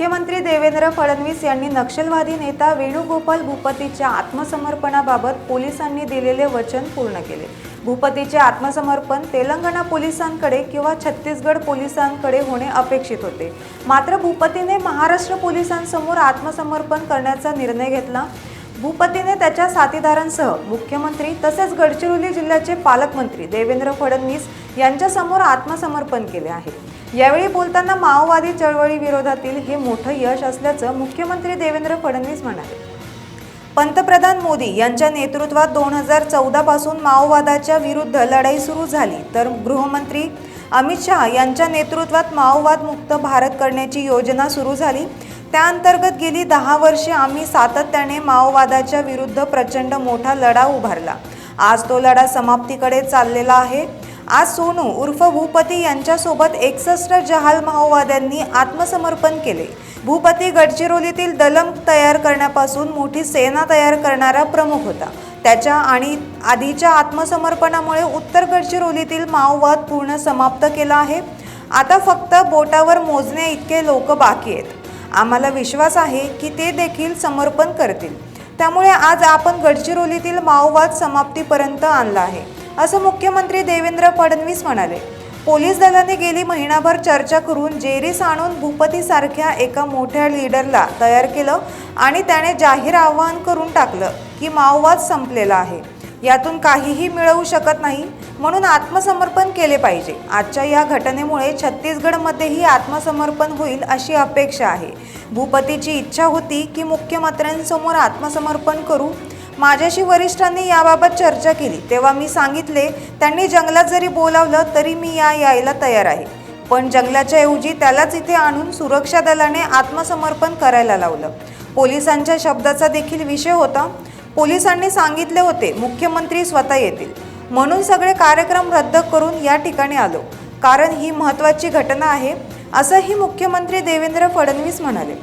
मुख्यमंत्री देवेंद्र फडणवीस यांनी नक्षलवादी नेता वेणुगोपाल भूपतीच्या आत्मसमर्पणाबाबत पोलिसांनी दिलेले वचन पूर्ण केले. भूपतीचे आत्मसमर्पण तेलंगणा पोलिसांकडे किंवा छत्तीसगड पोलिसांकडे होणे अपेक्षित होते. मात्र भूपतीने महाराष्ट्र पोलिसांसमोर आत्मसमर्पण करण्याचा निर्णय घेतला. भूपतीने त्याच्या साथीदारांसह मुख्यमंत्री तसेच गडचिरोली जिल्ह्याचे पालकमंत्री देवेंद्र फडणवीस यांच्यासमोर आत्मसमर्पण केले आहे. यावेळी बोलताना माओवादी चळवळी विरोधातील हे मोठं यश असल्याचं मुख्यमंत्री देवेंद्र फडणवीस म्हणाले. पंतप्रधान मोदी यांच्या नेतृत्वात दोन हजार चौदा पासून माओवादाच्या विरुद्ध लढाई सुरू झाली. तर गृहमंत्री अमित शहा यांच्या नेतृत्वात माओवाद मुक्त भारत करण्याची योजना सुरू झाली. त्याअंतर्गत गेली दहा वर्षे आम्ही सातत्याने माओवादाच्या विरुद्ध प्रचंड मोठा लढा उभारला. आज तो लढा समाप्तीकडे चाललेला आहे. आज सोनू उर्फ भूपती यांच्यासोबत एकसष्ट जहाल माओवाद्यांनी आत्मसमर्पण केले. भूपती गडचिरोलीतील दलम तयार करण्यापासून मोठी सेना तयार करणारा प्रमुख होता. त्याच्या आणि आधीच्या आत्मसमर्पणामुळे उत्तर गडचिरोलीतील माओवाद पूर्ण समाप्त केला आहे. आता फक्त बोटावर मोजण्या इतके लोक बाकी आहेत. आम्हाला विश्वास आहे की ते देखील समर्पण करतील. त्यामुळे आज आपण गडचिरोलीतील माओवाद समाप्तीपर्यंत आणला आहे. असं मुख्यमंत्री देवेंद्र फडणवीस म्हणाले. पोलीस दलाने गेली महिनाभर चर्चा करून जेरीस आणून भूपतीसारख्या एका मोठ्या लीडरला तयार केलं आणि त्याने जाहीर आवाहन करून टाकलं की माओवाद संपलेला आहे. यातून काहीही मिळवू शकत नाही म्हणून आत्मसमर्पण केले पाहिजे. आजच्या या घटनेमुळे छत्तीसगडमध्येही आत्मसमर्पण होईल अशी अपेक्षा आहे. भूपतीची इच्छा होती की मुख्यमंत्र्यांसमोर आत्मसमर्पण करू माझ्याशी वरिष्ठांनी याबाबत चर्चा केली. तेव्हा मी सांगितले त्यांनी जंगलात जरी बोलावलं तरी मी या यायला तयार आहे. पण जंगलाच्या ऐवजी त्यालाच इथे आणून सुरक्षा दलाने आत्मसमर्पण करायला लावलं. पोलिसांच्या शब्दाचा देखील विषय होता. पोलिसांनी सांगितले होते मुख्यमंत्री स्वतः येतील. म्हणून सगळे कार्यक्रम रद्द करून या ठिकाणी आलो. कारण ही महत्त्वाची घटना आहे असंही मुख्यमंत्री देवेंद्र फडणवीस म्हणाले.